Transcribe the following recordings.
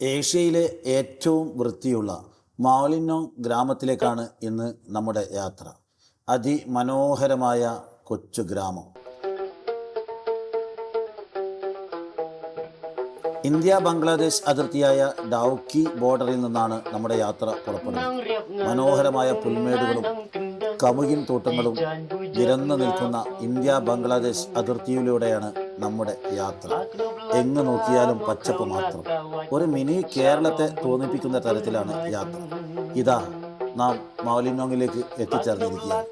ഏഷ്യയിലെ ഏറ്റവും വൃത്തിയുള്ള മാലിന്യോങ് ഗ്രാമത്തിലേക്കാണ് ഇന്ന് നമ്മുടെ യാത്ര. അതിമനോഹരമായ കൊച്ചു ഗ്രാമം. ഇന്ത്യ ബംഗ്ലാദേശ് അതിർത്തിയായ ഡൗക്കി ബോർഡറിൽ നിന്നാണ് നമ്മുടെ യാത്ര പുറപ്പെടുന്നത്. മനോഹരമായ പുൽമേടുകളും കമുകിൻ തോട്ടങ്ങളും നിരന്നു നിൽക്കുന്ന ഇന്ത്യ ബംഗ്ലാദേശ് അതിർത്തിയിലൂടെയാണ് നമ്മുടെ യാത്ര. എങ്ങ് നോക്കിയാലും പച്ചപ്പ് മാത്രം. ഒരു മിനി കേരളത്തെ തോന്നിപ്പിക്കുന്ന തരത്തിലാണ് യാത്ര. ഇതാ നാം മൗലിനോങ്ങിലേക്ക് എത്തിച്ചേർന്നിരിക്കുകയാണ്.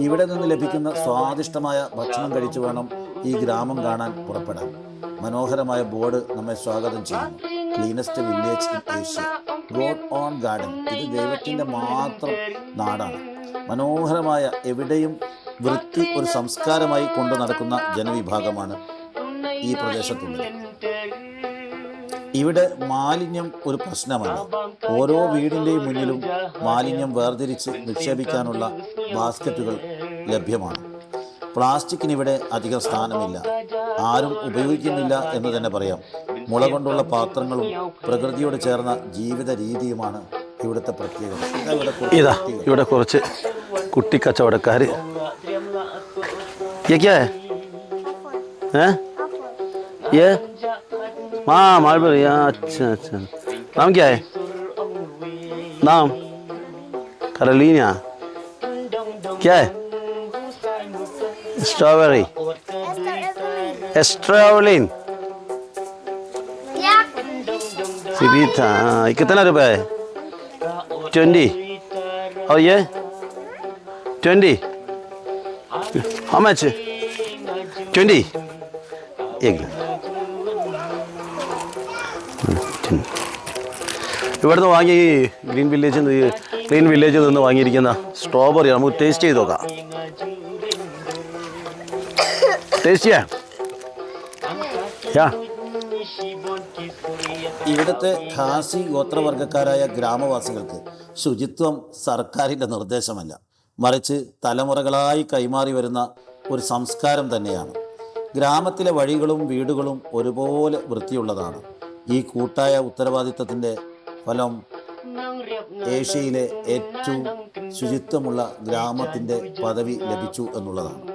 ഇവിടെ നിന്ന് ലഭിക്കുന്ന സ്വാദിഷ്ടമായ ഭക്ഷണം കഴിച്ചു വേണം ഈ ഗ്രാമം കാണാൻ പുറപ്പെടാൻ. മനോഹരമായ ബോർഡ് നമ്മെ സ്വാഗതം ചെയ്യുന്നു. Cleanest village in Asia. God own garden. ഇത് ദൈവത്തിന്റെ മാത്രം നാടാണ്. മനോഹരമായ എവിടെയും വൃത്തി ഒരു സംസ്കാരമായി കൊണ്ടു നടക്കുന്ന ജനവിഭാഗമാണ് ഈ പ്രദേശത്തുള്ളത്. ഇവിടെ മാലിന്യം ഒരു പ്രശ്നമല്ല. ഓരോ വീടിന്റെയും മുന്നിലും മാലിന്യം വേർതിരിച്ച് നിക്ഷേപിക്കാനുള്ള ബാസ്ക്കറ്റുകൾ ലഭ്യമാണ്. പ്ലാസ്റ്റിക്കിന് ഇവിടെ അധികം സ്ഥാനമില്ല. ആരും ഉപയോഗിക്കുന്നില്ല എന്ന് തന്നെ പറയാം. മുള കൊണ്ടുള്ള പാത്രങ്ങളും പ്രകൃതിയോട് ചേർന്ന ജീവിത രീതിയുമാണ് ഇവിടുത്തെ പ്രത്യേകത. ഇതാ ഇവിടെ കുറച്ച് കുട്ടിക്കച്ചവടക്കാർ കുട്ടികൾ. ये क्या है हैं ये हाँ मालबर यहाँ अच्छा अच्छा नाम क्या है नाम करलिना क्या है स्ट्रॉबेरी एस्ट्रावलिन सीधी था हाँ कितना रुपए है ट्वेंटी और ये ट्वेंटी How much? 20? ഇവിടുന്ന് വാങ്ങി ഗ്രീൻ വില്ലേജിൽ നിന്ന് ഗ്രീൻ വില്ലേജിൽ നിന്ന് വാങ്ങിയിരിക്കുന്ന സ്ട്രോബെറി നമുക്ക് ടേസ്റ്റ് ചെയ്ത് നോക്കാം. ടേസ്റ്റ് ചെയ്യാം. ഇവിടുത്തെ ഖാസി ഗോത്രവർഗക്കാരായ ഗ്രാമവാസികൾക്ക് ശുചിത്വം സർക്കാരിന്റെ നിർദ്ദേശമല്ല. മറിച്ച് തലമുറകളായി കൈമാറി വരുന്ന ഒരു സംസ്കാരം തന്നെയാണ്. ഗ്രാമത്തിലെ വഴികളും വീടുകളും ഒരുപോലെ വൃത്തിയുള്ളതാണ്. ഈ കൂട്ടായ ഉത്തരവാദിത്തത്തിന്റെ ഫലം ഏഷ്യയിലെ ഏറ്റവും ശുചിത്വമുള്ള ഗ്രാമത്തിന്റെ പദവി ലഭിച്ചു എന്നുള്ളതാണ്.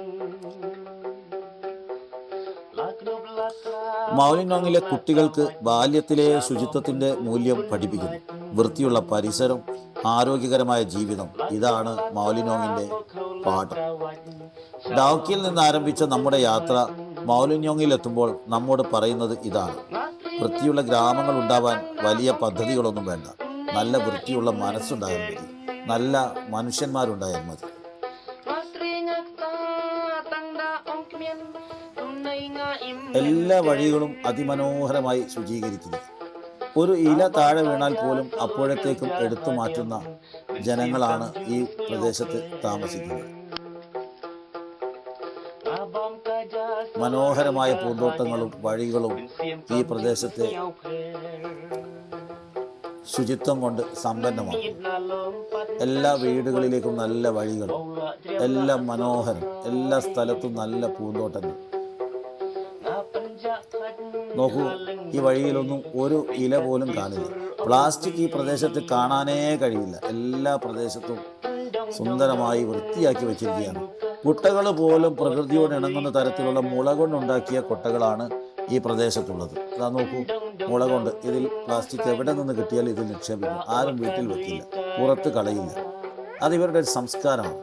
മൗലിനോങ്ങിലെ കുട്ടികൾക്ക് ബാല്യത്തിലെ ശുചിത്വത്തിന്റെ മൂല്യം പഠിപ്പിക്കുന്നു. വൃത്തിയുള്ള പരിസരം ആരോഗ്യകരമായ ജീവിതം ഇതാണ് മൗലിനോങ്ങിന്റെ പാഠം. ഡൗക്കിയിൽ നിന്ന് ആരംഭിച്ച നമ്മുടെ യാത്ര മൗലിനോങ്ങിൽ എത്തുമ്പോൾ നമ്മോട് പറയുന്നത് ഇതാണ്. വൃത്തിയുള്ള ഗ്രാമങ്ങൾ ഉണ്ടാവാൻ വലിയ പദ്ധതികളൊന്നും വേണ്ട. നല്ല വൃത്തിയുള്ള മനസ്സുണ്ടായാൽ മതി. നല്ല മനുഷ്യന്മാരുണ്ടായാൽ മതി. എല്ലാ വഴികളും അതിമനോഹരമായി ശുചീകരിക്കുന്നു ഒരു ഇല താഴെ വീണാൽ പോലും അപ്പോഴത്തേക്കും എടുത്തു മാറ്റുന്ന ജനങ്ങളാണ് ഈ പ്രദേശത്ത് താമസിക്കുന്നത്. മനോഹരമായ പൂന്തോട്ടങ്ങളും വഴികളും ഈ പ്രദേശത്തെ ശുചിത്വം കൊണ്ട് സമ്പന്നമാണ്. എല്ലാ വീടുകളിലേക്കും നല്ല വഴികൾ എല്ലാം മനോഹരം എല്ലാ സ്ഥലത്തും നല്ല പൂന്തോട്ടങ്ങൾ. നോക്കൂ ഈ വഴിയിലൊന്നും ഒരു ഇല പോലും കാണില്ല. പ്ലാസ്റ്റിക് ഈ പ്രദേശത്ത് കാണാനേ കഴിയില്ല. എല്ലാ പ്രദേശത്തും സുന്ദരമായി വൃത്തിയാക്കി വെച്ചിരിക്കുകയാണ്. കുട്ടകൾ പോലും പ്രകൃതിയോട് ഇണങ്ങുന്ന തരത്തിലുള്ള മുള കൊണ്ടുണ്ടാക്കിയ കൊട്ടകളാണ് ഈ പ്രദേശത്തുള്ളത്. അതാ നോക്കൂ മുള കൊണ്ട് ഇതിൽ പ്ലാസ്റ്റിക് എവിടെ നിന്ന് കിട്ടിയാലും ഇത് നിക്ഷേപിക്കും? ആരും വീട്ടിൽ വെക്കില്ല. പുറത്ത് കളയില്ല. അത് ഇവരുടെ ഒരു സംസ്കാരമാണ്.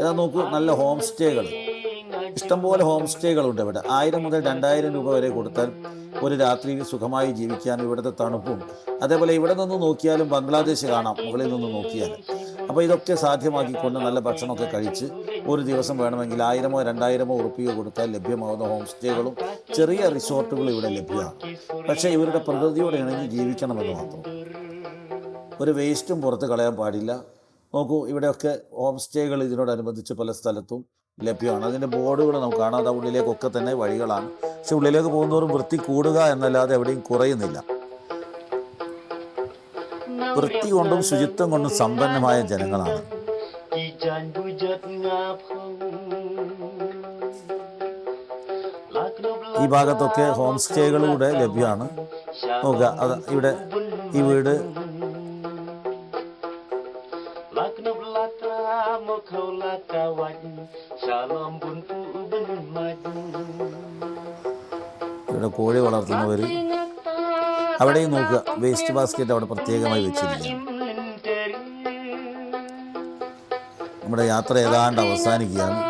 ഇതാ നോക്കൂ നല്ല ഹോം സ്റ്റേകൾ ഇഷ്ടംപോലെ ഹോം സ്റ്റേകളുണ്ട് ഇവിടെ. ആയിരം മുതൽ രണ്ടായിരം രൂപ വരെ കൊടുത്താൽ ഒരു രാത്രിയിൽ സുഖമായി ജീവിക്കാൻ ഇവിടുത്തെ തണുപ്പും അതേപോലെ ഇവിടെ നിന്ന് നോക്കിയാലും ബംഗ്ലാദേശ് കാണാം മുകളിൽ നിന്ന് നോക്കിയാൽ അപ്പോൾ ഇതൊക്കെ സാധ്യമാക്കിക്കൊണ്ട് നല്ല ഭക്ഷണമൊക്കെ കഴിച്ച് ഒരു ദിവസം വേണമെങ്കിൽ ആയിരമോ രണ്ടായിരമോ ഉറുപ്പിയോ കൊടുത്താൽ ലഭ്യമാകുന്ന ഹോം സ്റ്റേകളും ചെറിയ റിസോർട്ടുകളും ഇവിടെ ലഭ്യമാണ്. പക്ഷേ ഇവരുടെ പ്രകൃതിയോടെ ഇണങ്ങി ജീവിക്കണമെന്ന് മാത്രം. ഒരു വേസ്റ്റും പുറത്ത് കളയാൻ പാടില്ല. നോക്കൂ ഇവിടെയൊക്കെ ഹോം സ്റ്റേകൾ ഇതിനോടനുബന്ധിച്ച് പല സ്ഥലത്തും ലഭ്യമാണ്. അതിന്റെ ബോർഡുകൾ നമുക്ക് കാണാം. അത് ഉള്ളിലേക്കൊക്കെ തന്നെ വഴികളാണ്. പക്ഷെ ഉള്ളിലേക്ക് പോകുന്നവരും വൃത്തി കൂടുക എന്നല്ലാതെ എവിടെയും കുറയുന്നില്ല. വൃത്തി കൊണ്ടും ശുചിത്വം കൊണ്ടും സമ്പന്നമായ ജനങ്ങളാണ്. ഈ ഭാഗത്തൊക്കെ ഹോം സ്റ്റേകളിലൂടെ ലഭ്യമാണ്. നോക്കുക അത് ഇവിടെ ഈ വീട്. Belatra ഇവിടെ കോഴി വളർത്തുന്നവർ അവിടെയും നോക്കുക. വേസ്റ്റ് ബാസ്ക്കറ്റ് അവിടെ പ്രത്യേകമായി വെച്ചിരിക്കുന്നു. നമ്മുടെ യാത്ര ഏതാണ്ട് അവസാനിക്കുകയാണ്.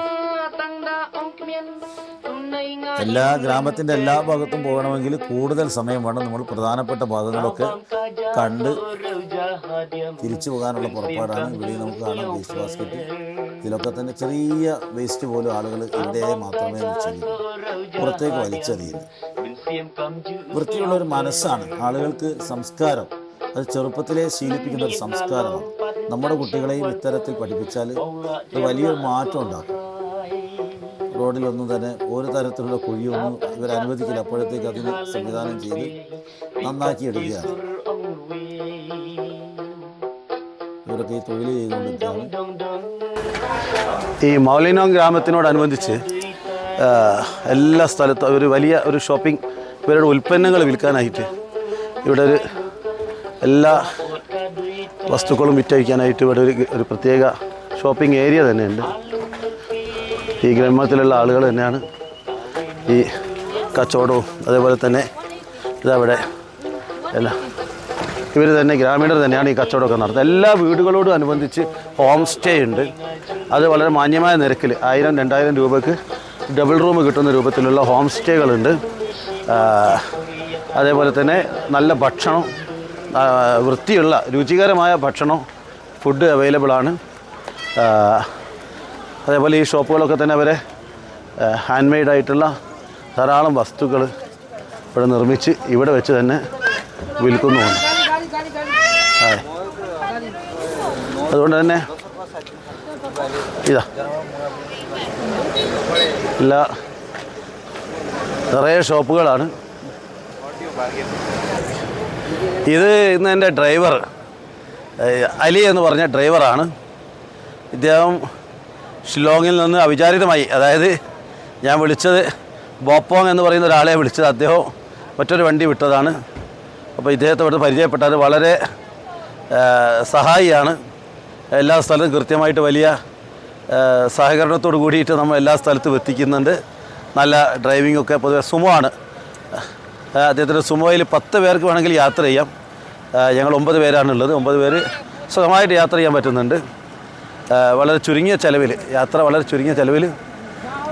എല്ലാ ഗ്രാമത്തിന്റെ എല്ലാ ഭാഗത്തും പോകണമെങ്കിൽ കൂടുതൽ സമയം വേണം. നമ്മൾ പ്രധാനപ്പെട്ട ഭാഗങ്ങളൊക്കെ കണ്ട് തിരിച്ചു പോകാനുള്ള പുറപ്പാടാണ്. ഇവിടെ നമുക്ക് കാണാം വേസ്റ്റ് ബാസ്ക്കറ്റ് ഇതിലൊക്കെ തന്നെ ചെറിയ വേസ്റ്റ് പോലും ആളുകൾ ഇവിടെ മാത്രമേ പുറത്തേക്ക് വലിച്ചെറിയില്ല വൃത്തിയുള്ള ഒരു മനസ്സാണ്. ആളുകൾക്ക് സംസ്കാരം. അത് ചെറുപ്പത്തിലെ ശീലിപ്പിക്കുന്ന ഒരു സംസ്കാരമാണ്. നമ്മുടെ കുട്ടികളെയും ഇത്തരത്തിൽ പഠിപ്പിച്ചാൽ ഒരു വലിയൊരു മാറ്റം ഉണ്ടാക്കും. റോഡിലൊന്നും തന്നെ ഒരു തരത്തിലുള്ള കുഴിയൊന്നും ഇവർ അനുവദിക്കില്ല. അപ്പോഴത്തേക്ക് അതിന് സംവിധാനം ചെയ്ത് നന്നാക്കി എടുക്കുകയാണ്. ഇവരൊക്കെ ഈ തൊഴിൽ ചെയ്തുകൊണ്ടിരിക്കുകയാണ്. ഈ മൗലിനോ ഗ്രാമത്തിനോടനുബന്ധിച്ച് എല്ലാ സ്ഥലത്തും ഒരു വലിയ ഒരു ഷോപ്പിംഗ് ഇവരുടെ ഉൽപ്പന്നങ്ങൾ വിൽക്കാനായിട്ട് ഇവിടെ ഒരു എല്ലാ വസ്തുക്കളും വിറ്റഴിക്കാനായിട്ട് ഇവിടെ ഒരു ഒരു പ്രത്യേക ഷോപ്പിംഗ് ഏരിയ തന്നെയുണ്ട്. ഈ ഗ്രാമത്തിലുള്ള ആളുകൾ തന്നെയാണ് ഈ കച്ചവടവും അതേപോലെ തന്നെ ഇതവിടെ എല്ലാം ഇവർ തന്നെ ഗ്രാമീണർ തന്നെയാണ് ഈ കച്ചവടമൊക്കെ നടത്തുന്നത്. എല്ലാ വീടുകളോടും അനുബന്ധിച്ച് ഹോം സ്റ്റേ ഉണ്ട്. അത് വളരെ മാന്യമായ നിരക്കിൽ ആയിരം രണ്ടായിരം രൂപയ്ക്ക് ഡബിൾ റൂം കിട്ടുന്ന രൂപത്തിലുള്ള ഹോം സ്റ്റേകളുണ്ട്. അതേപോലെ തന്നെ നല്ല ഭക്ഷണം വൃത്തിയുള്ള രുചികരമായ ഭക്ഷണം ഫുഡ് അവൈലബിൾ ആണ്. അതേപോലെ ഈ ഷോപ്പുകളൊക്കെ തന്നെ അവരെ ഹാൻഡ് മെയ്ഡ് ആയിട്ടുള്ള ധാരാളം വസ്തുക്കൾ ഇവിടെ നിർമ്മിച്ച് ഇവിടെ വെച്ച് തന്നെ വിൽക്കുന്നുമുണ്ട്. അതുകൊണ്ട് തന്നെ ഇതാ. എല്ലാ നിറയെ ഷോപ്പുകളാണ്. ഇത് ഇന്ന് എന്റെ ഡ്രൈവർ അലി എന്ന് പറഞ്ഞ ഡ്രൈവറാണ്. ഇദ്ദേഹം ഷില്ലോങ്ങിൽ നിന്ന് അവിചാരിതമായി അതായത് ഞാൻ വിളിച്ചത് ബോപ്പോങ് എന്ന് പറയുന്ന ഒരാളെ വിളിച്ചത്. അദ്ദേഹം മറ്റൊരു വണ്ടി വിട്ടതാണ്. അപ്പോൾ ഇദ്ദേഹത്തെ ഇവിടെ പരിചയപ്പെട്ടാൽ വളരെ സഹായിയാണ്. എല്ലാ സ്ഥലത്തും കൃത്യമായിട്ട് വലിയ സഹകരണത്തോട് കൂടിയിട്ട് നമ്മൾ എല്ലാ സ്ഥലത്തും എത്തിക്കുന്നുണ്ട്. നല്ല ഡ്രൈവിംഗ് ഒക്കെ പൊതുവെ സുമോ ആണ് അദ്ദേഹത്തിന്റെ സുമോയിൽ പത്ത് പേർക്ക് വേണമെങ്കിൽ യാത്ര ചെയ്യാം. ഞങ്ങൾ ഒമ്പത് പേരാണുള്ളത്. ഒമ്പത് പേര് സുഖമായിട്ട് യാത്ര ചെയ്യാൻ പറ്റുന്നുണ്ട്. വളരെ ചുരുങ്ങിയ ചിലവിൽ യാത്ര വളരെ ചുരുങ്ങിയ ചിലവിൽ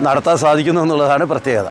നടത്താൻ സാധിക്കുന്നു എന്നുള്ളതാണ് പ്രത്യേകത.